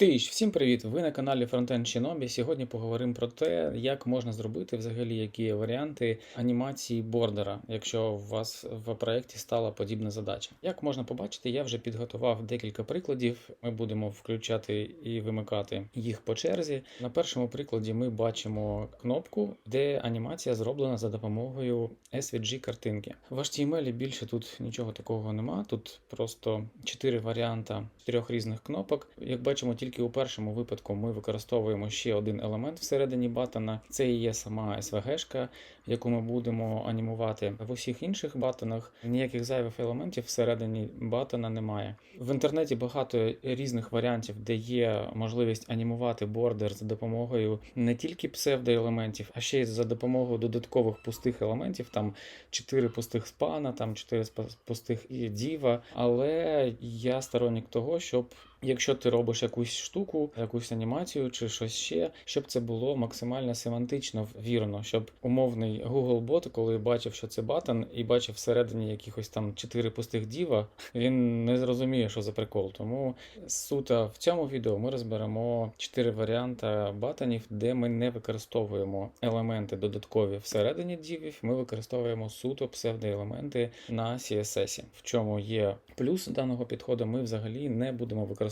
Тиш, всім привіт! Ви на каналі Frontend Shinobi. Сьогодні поговоримо про те, як можна зробити взагалі які варіанти анімації бордера, якщо у вас в проєкті стала подібна задача. Як можна побачити, я вже підготував декілька прикладів. Ми будемо включати і вимикати їх по черзі. На першому прикладі ми бачимо кнопку, де анімація зроблена за допомогою SVG картинки. В HTML більше тут нічого такого нема. Тут просто чотири варіанти трьох різних кнопок. Як бачимо, тільки у першому випадку ми використовуємо ще один елемент всередині батона. Це і є сама SVG-шка, яку ми будемо анімувати. В усіх інших батонах ніяких зайвих елементів всередині батона немає. В інтернеті багато різних варіантів, де є можливість анімувати бордер за допомогою не тільки псевдоелементів, а ще й за допомогою додаткових пустих елементів, там 4 пустих спана, там 4 спа- пустих діва. Але я сторонник того, щоб Якщо ти робиш якусь штуку, якусь анімацію чи щось ще, щоб це було максимально семантично вірно, щоб умовний Google бот, коли бачив, що це батон, і бачив всередині якихось там чотири пустих діва, він не зрозуміє, що за прикол. Тому суто в цьому відео ми розберемо чотири варіанти батонів, де ми не використовуємо елементи додаткові всередині дівів, ми використовуємо суто псевдоелементи на CSS. В чому є плюс даного підходу, ми взагалі не будемо використовувати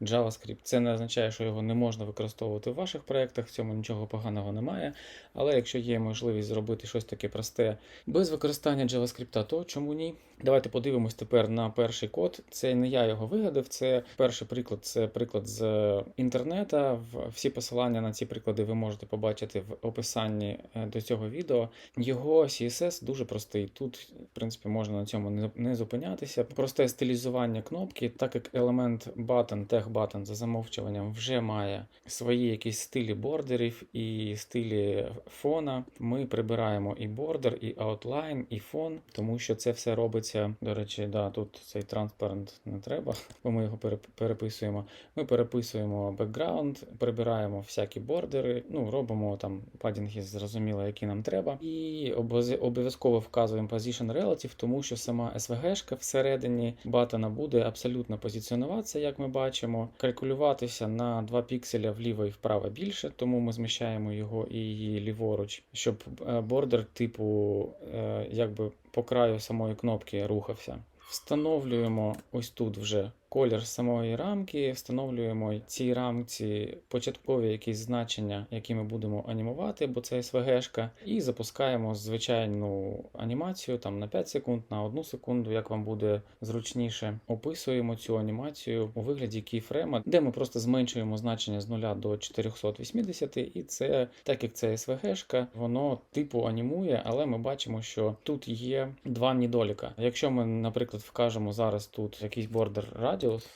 JavaScript. Це не означає, що його не можна використовувати в ваших проєктах, в цьому нічого поганого немає. Але якщо є можливість зробити щось таке просте без використання JavaScript, то чому ні? Давайте подивимось тепер на перший код. Це не я його вигадав. Це перший приклад, це приклад з інтернета. Всі посилання на ці приклади ви можете побачити в описанні е, до цього відео. Його CSS дуже простий. Тут, в принципі, можна на цьому не- зупинятися. Просте стилізування кнопки, так як елемент button, тег button за замовчуванням вже має свої якісь стилі бордерів і стилі фона. Ми прибираємо і бордер, і outline, і фон, тому що це все робиться. До речі, да, тут цей транспарант не треба, бо ми його переписуємо. Ми переписуємо бекграунд, прибираємо всякі бордери, ну робимо там падінги, зрозуміло, які нам треба, і обов'язково вказуємо position relative, тому що сама SVG-шка всередині батона буде абсолютно позиціонуватися, як ми бачимо, калькулюватися на 2 пікселя вліво і вправо більше, тому ми зміщаємо його і її ліворуч, щоб е, бордер типу е, якби по краю самої кнопки рухався. Встановлюємо ось тут вже колір самої рамки, встановлюємо цій рамці початкові якісь значення, які ми будемо анімувати, бо це SVG-шка, і запускаємо звичайну анімацію там на 5 секунд, на 1 секунду, як вам буде зручніше. Описуємо цю анімацію у вигляді кейфрема, де ми просто зменшуємо значення з 0 до 480, і це, так як це SVG-шка, воно типу анімує, але ми бачимо, що тут є два недоліка. Якщо ми, наприклад, вкажемо зараз тут якийсь бордер радіус,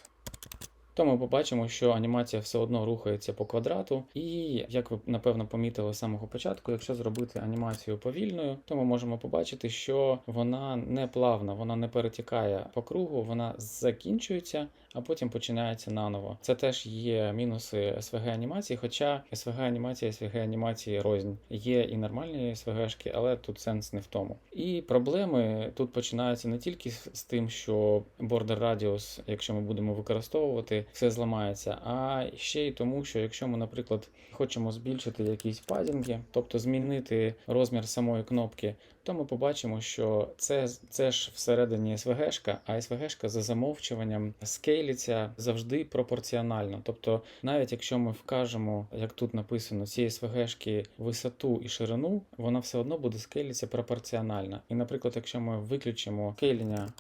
то ми побачимо, що анімація все одно рухається по квадрату. І як ви напевно помітили з самого початку, якщо зробити анімацію повільною, то ми можемо побачити, що вона не плавна, вона не перетікає по кругу, вона закінчується, а потім починається наново. Це теж є мінуси SVG анімації, хоча SVG анімація, SVG анімації рознь. Є і нормальні SVG-шки, але тут сенс не в тому. І проблеми тут починаються не тільки з тим, що border radius, якщо ми будемо використовувати, все зламається, а ще й тому, що якщо ми, наприклад, хочемо збільшити якісь падінги, тобто змінити розмір самої кнопки, то ми побачимо, що це, це ж всередині SVG-шка, а SVG-шка за замовчуванням скейлиться завжди пропорціонально. Тобто, навіть якщо ми вкажемо, як тут написано, цієї SVG-шки висоту і ширину, вона все одно буде скейлитися пропорціонально. І, наприклад, якщо ми виключимо скейлення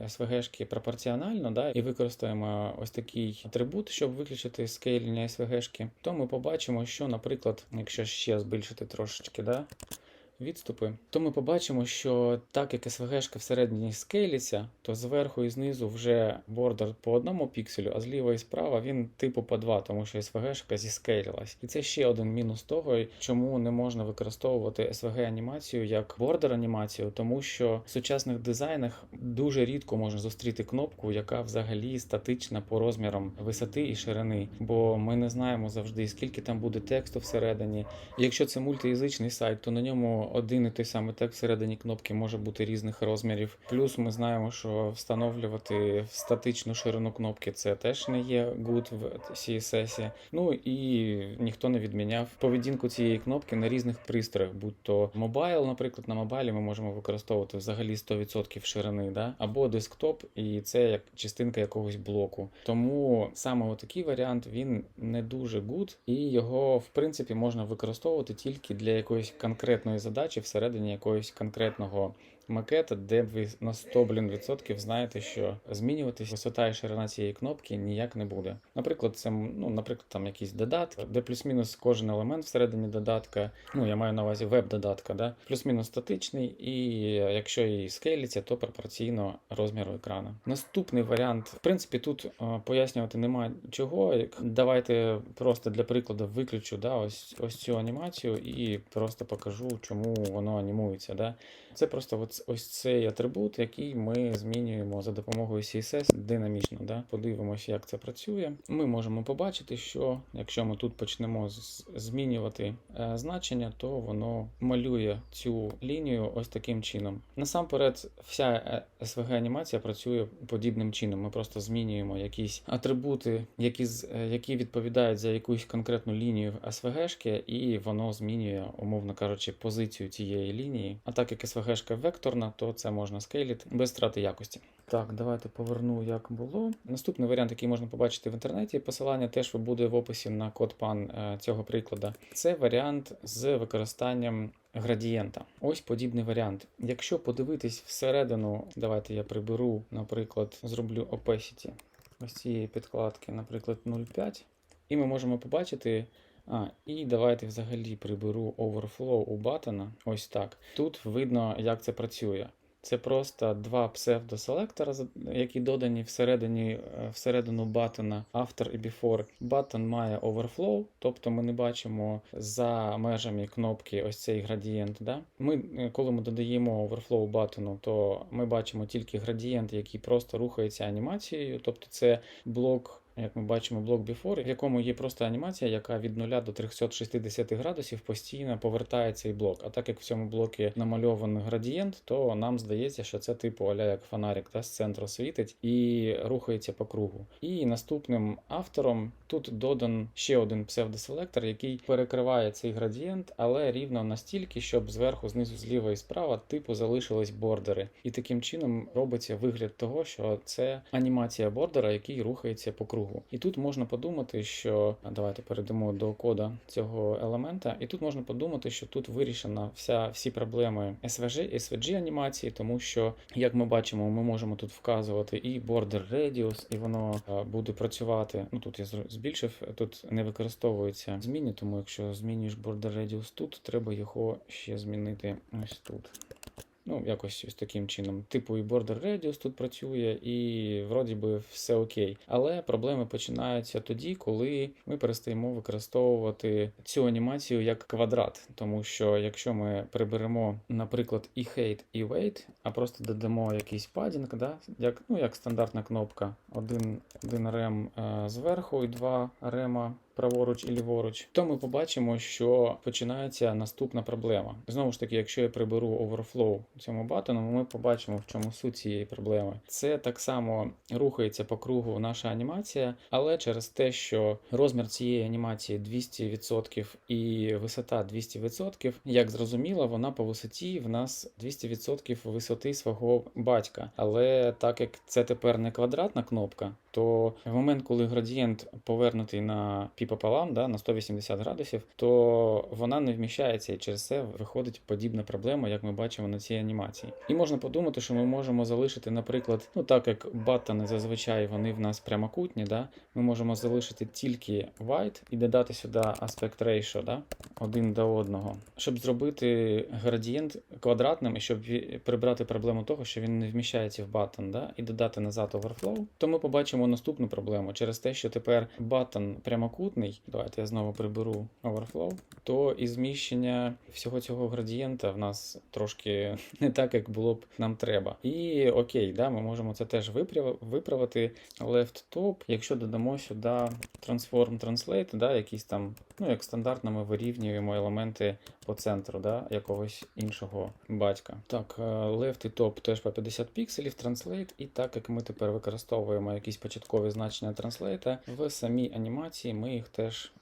SVG-шки пропорціонально, да, і використаємо ось такий атрибут, щоб виключити скейлення SVG-шки, то ми побачимо, що, наприклад, якщо ще збільшити трошечки, да, відступи, то ми побачимо, що так як SVG-шка всередині скейлиться, то зверху і знизу вже бордер по одному пікселю, а зліва і справа він типу по два, тому що SVG-шка зіскейлилась. І це ще один мінус того, чому не можна використовувати SVG-анімацію як бордер-анімацію, тому що в сучасних дизайнах дуже рідко можна зустріти кнопку, яка взагалі статична по розмірам висоти і ширини, бо ми не знаємо завжди, скільки там буде тексту всередині. Якщо це мультиязичний сайт, то на ньому один і той самий текст всередині кнопки може бути різних розмірів. Плюс ми знаємо, що встановлювати статичну ширину кнопки це теж не є good в CSS. Ну і ніхто не відміняв поведінку цієї кнопки на різних пристроях, будь то мобайл, наприклад, на мобайлі ми можемо використовувати взагалі 100% ширини, да? або десктоп, і це як частинка якогось блоку. Тому саме такий варіант він не дуже good, і його в принципі можна використовувати тільки для якоїсь конкретної задачі всередині якогось конкретного макета, де ви на 100 блін, відсотків знаєте, що змінюватись висота і ширина цієї кнопки ніяк не буде. Наприклад, це ну, наприклад, там якісь додатки, де плюс-мінус кожен елемент всередині додатка. Ну я маю на увазі веб-додатка, да? плюс-мінус статичний, і якщо і скейлиться, то пропорційно розміру екрану. Наступний варіант, в принципі, тут е, пояснювати немає чого. Давайте просто для прикладу виключу да, ось, ось цю анімацію і просто покажу, чому воно анімується. Да? Це просто ось, цей атрибут, який ми змінюємо за допомогою CSS динамічно. Да? Подивимося, як це працює. Ми можемо побачити, що якщо ми тут почнемо змінювати е, значення, то воно малює цю лінію ось таким чином. Насамперед, вся е, SVG анімація працює подібним чином. Ми просто змінюємо якісь атрибути, які, е, які відповідають за якусь конкретну лінію SVG-шки, і воно змінює, умовно кажучи, позицію цієї лінії. А так як SVG-шка векторна, то це можна скейлити без втрати якості. Так, давайте поверну, як було. Наступний варіант, який можна побачити в інтернеті, посилання теж буде в описі на код пан е, цього прикладу. Це варіант з використанням градієнта. Ось подібний варіант. Якщо подивитись всередину, давайте я приберу, наприклад, зроблю opacity ось цієї підкладки, наприклад, 0,5. І ми можемо побачити. А, і давайте взагалі приберу overflow у батона. Ось так. Тут видно, як це працює. Це просто два псевдоселектора, які додані всередині, е, всередину батона after і before. Батон має overflow, тобто ми не бачимо за межами кнопки ось цей градієнт. Да? Ми, е, коли ми додаємо overflow батону, то ми бачимо тільки градієнт, який просто рухається анімацією, тобто це блок. Як ми бачимо, блок Before, в якому є просто анімація, яка від 0 до 360 градусів постійно повертає цей блок. А так як в цьому блокі намальований градієнт, то нам здається, що це типу аля як фонарик та з центру світить і рухається по кругу. І наступним автором тут додан ще один псевдоселектор, який перекриває цей градієнт, але рівно настільки, щоб зверху, знизу, зліва і справа типу залишились бордери. І таким чином робиться вигляд того, що це анімація бордера, який рухається по кругу. І тут можна подумати, що давайте перейдемо до кода цього елемента. І тут можна подумати, що тут вирішена вся всі проблеми SVG SVG анімації, тому що, як ми бачимо, ми можемо тут вказувати і border radius, і воно буде працювати. Ну тут я збільшив, тут не використовуються зміни, тому якщо змінюєш border radius тут, треба його ще змінити ось тут. Ну, якось ось таким чином. Типу і Border Radius тут працює, і вроді би все окей. Але проблеми починаються тоді, коли ми перестаємо використовувати цю анімацію як квадрат. Тому що якщо ми приберемо, наприклад, і height, і weight, а просто додамо якийсь падінг, да? як, ну, як стандартна кнопка, один, один рем е, зверху і два рема праворуч і ліворуч, то ми побачимо, що починається наступна проблема. Знову ж таки, якщо я приберу overflow цьому батону, ми побачимо, в чому суть цієї проблеми. Це так само рухається по кругу наша анімація, але через те, що розмір цієї анімації 200% і висота 200%, як зрозуміло, вона по висоті в нас 200% висоти свого батька. Але так як це тепер не квадратна кнопка, то в момент, коли градієнт повернутий на пі пополам, да, на 180 градусів, то вона не вміщається, і через це виходить подібна проблема, як ми бачимо на цій анімації. І можна подумати, що ми можемо залишити, наприклад, ну так як баттони зазвичай вони в нас прямокутні, да, ми можемо залишити тільки white і додати сюди aspect ratio, да, один до одного, щоб зробити градієнт квадратним і щоб прибрати проблему того, що він не вміщається в баттон, да, і додати назад overflow, то ми побачимо наступну проблему через те, що тепер баттон прямокутний. Наступний, давайте я знову приберу overflow, то і зміщення всього цього градієнта в нас трошки не так, як було б нам треба. І окей, да, ми можемо це теж виправити. Left top, якщо додамо сюди transform translate, да, якісь там, ну як стандартно ми вирівнюємо елементи по центру да, якогось іншого батька. Так, е, left і top теж по 50 пікселів, translate, і так як ми тепер використовуємо якісь початкові значення транслейта, в самій анімації ми їх теж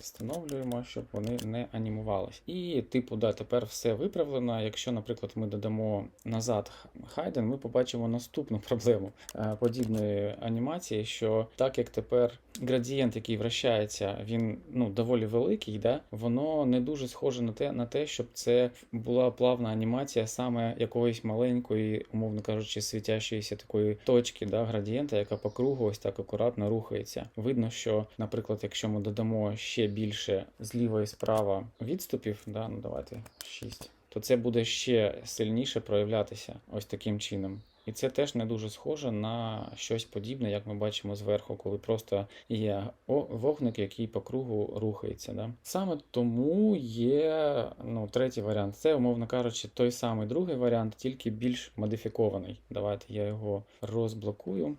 встановлюємо, щоб вони не анімувались. І, типу, да, тепер все виправлено. Якщо, наприклад, ми додамо назад хайден, ми побачимо наступну проблему е, подібної анімації, що так як тепер градієнт, який вращається, він ну, доволі великий, да, воно не дуже схоже на те, на те, щоб це була плавна анімація саме якоїсь маленької, умовно кажучи, світящоїся такої точки да, градієнта, яка по кругу ось так акуратно рухається. Видно, що, наприклад, якщо ми додамо ще більше зліва і справа відступів, да, ну давайте 6, то це буде ще сильніше проявлятися ось таким чином. І це теж не дуже схоже на щось подібне, як ми бачимо зверху, коли просто є вогник, який по кругу рухається. Да? Саме тому є ну, третій варіант. Це, умовно кажучи, той самий другий варіант, тільки більш модифікований. Давайте я його розблокую.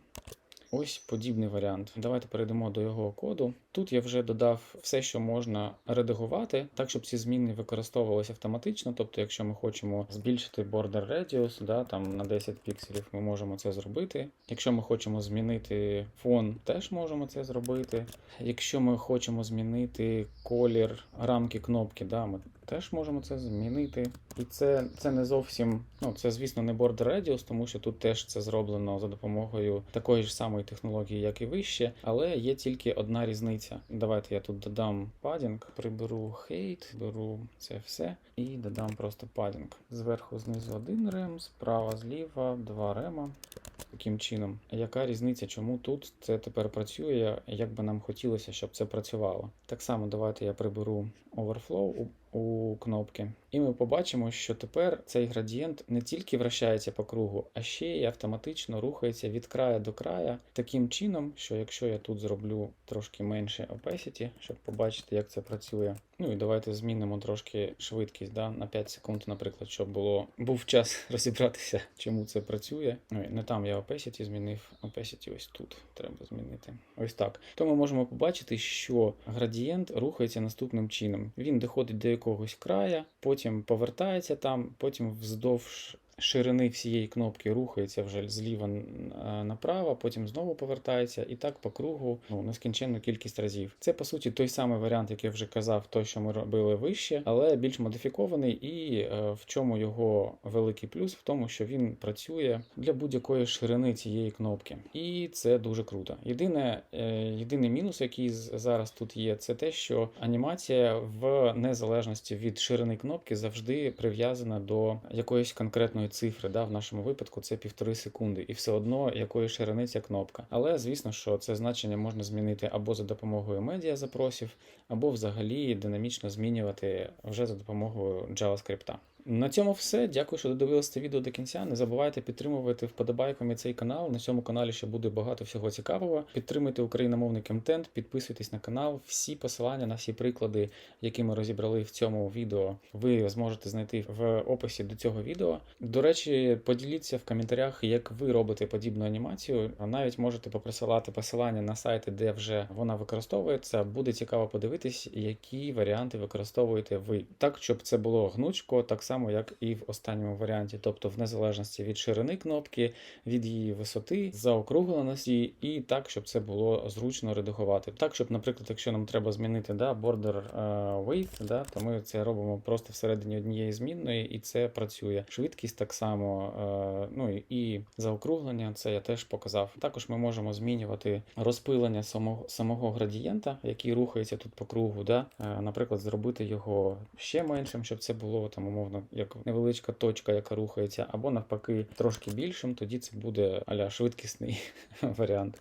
Ось подібний варіант. Давайте перейдемо до його коду. Тут я вже додав все, що можна редагувати, так щоб ці зміни використовувалися автоматично. Тобто, якщо ми хочемо збільшити border radius, да, там на 10 пікселів, ми можемо це зробити. Якщо ми хочемо змінити фон, теж можемо це зробити. Якщо ми хочемо змінити колір рамки кнопки, да, ми теж можемо це змінити. І це, це не зовсім, ну це звісно не border radius, тому що тут теж це зроблено за допомогою такої ж самої технології, як і вище, але є тільки одна різниця. Давайте я тут додам падінг, приберу хейт, беру це все і додам просто падінг. Зверху знизу один рем, справа зліва два рема. Таким чином, яка різниця, чому тут це тепер працює, як би нам хотілося, щоб це працювало? Так само давайте я приберу overflow у, у кнопки, і ми побачимо, що тепер цей градієнт не тільки вращається по кругу, а ще й автоматично рухається від краю до края таким чином, що якщо я тут зроблю трошки менше opacity, щоб побачити, як це працює. Ну і давайте змінимо трошки швидкість да, на 5 секунд, наприклад, щоб було був час розібратися, чому це працює. Ой, не там я opacity змінив, opacity ось тут треба змінити. Ось так. То ми можемо побачити, що градієнт рухається наступним чином. Він доходить до якогось края, потім повертається там, потім вздовж. Ширини всієї кнопки рухається вже зліва е, направо, потім знову повертається, і так по кругу ну, нескінченну кількість разів. Це по суті той самий варіант, як я вже казав, той, що ми робили вище, але більш модифікований. І е, в чому його великий плюс? В тому, що він працює для будь-якої ширини цієї кнопки, і це дуже круто. Єдине, е, єдиний мінус, який зараз тут є, це те, що анімація в незалежності від ширини кнопки завжди прив'язана до якоїсь конкретної цифри. Да? В нашому випадку це півтори секунди, і все одно якої ширини ця кнопка. Але звісно, що це значення можна змінити або за допомогою медіа запросів, або взагалі динамічно змінювати вже за допомогою JavaScript. На цьому все. Дякую, що додивилися це відео до кінця. Не забувайте підтримувати вподобайками цей канал. На цьому каналі ще буде багато всього цікавого. Підтримуйте україномовний контент, підписуйтесь на канал. Всі посилання на всі приклади, які ми розібрали в цьому відео, ви зможете знайти в описі до цього відео. До речі, поділіться в коментарях, як ви робите подібну анімацію. А навіть можете поприсилати посилання на сайти, де вже вона використовується. Буде цікаво подивитись, які варіанти використовуєте ви. Так, щоб це було гнучко, так само, як і в останньому варіанті, тобто в незалежності від ширини кнопки, від її висоти, заокругленості, і так, щоб це було зручно редагувати. Так, щоб, наприклад, якщо нам треба змінити да, border е, weight, да, то ми це робимо просто всередині однієї змінної, і це працює. Швидкість так само, е, ну і- і заокруглення, це я теж показав. Також ми можемо змінювати розпилення самого, самого градієнта, який рухається тут по кругу. Да? Е, Наприклад, зробити його ще меншим, щоб це було там умовно як невеличка точка, яка рухається, або навпаки трошки більшим, тоді це буде аля швидкісний варіант.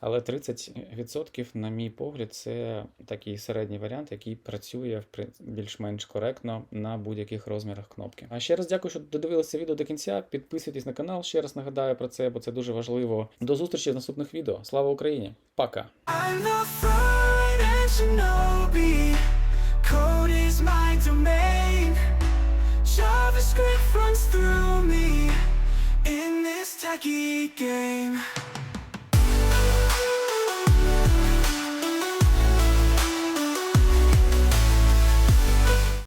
Але 30%, на мій погляд, це такий середній варіант, який працює більш-менш коректно на будь-яких розмірах кнопки. А ще раз дякую, що додивилися відео до кінця. Підписуйтесь на канал. Ще раз нагадаю про це, бо це дуже важливо. До зустрічі в наступних відео. Слава Україні! Пока! Code is my domain. JavaScript runs through me in this techie game.